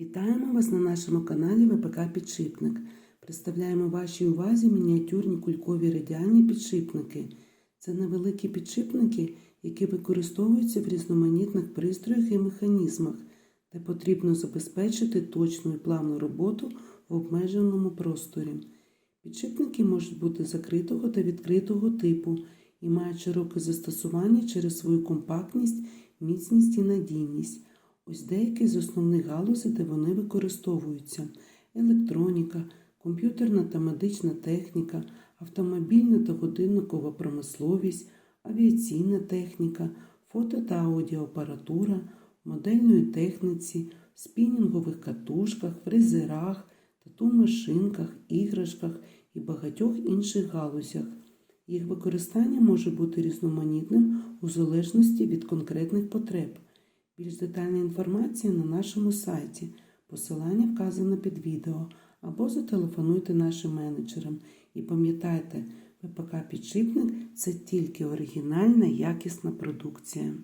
Вітаємо вас на нашому каналі ВПК Підшипник. Представляємо вашій увазі мініатюрні кулькові радіальні підшипники. Це невеликі підшипники, які використовуються в різноманітних пристроях і механізмах, де потрібно забезпечити точну і плавну роботу в обмеженому просторі. Підшипники можуть бути закритого та відкритого типу і мають широке застосування через свою компактність, міцність і надійність. Ось деякі з основних галузей, де вони використовуються: електроніка, комп'ютерна та медична техніка, автомобільна та годинникова промисловість, авіаційна техніка, фото та аудіоапаратура, модельної техніці, спінінгових катушках, фрезерах, тату-машинках, іграшках і багатьох інших галузях. Їх використання може бути різноманітним у залежності від конкретних потреб. Більш детальна інформація на нашому сайті. Посилання вказано під відео або зателефонуйте нашим менеджерам. І пам'ятайте, ВПК Підшипник це тільки оригінальна якісна продукція.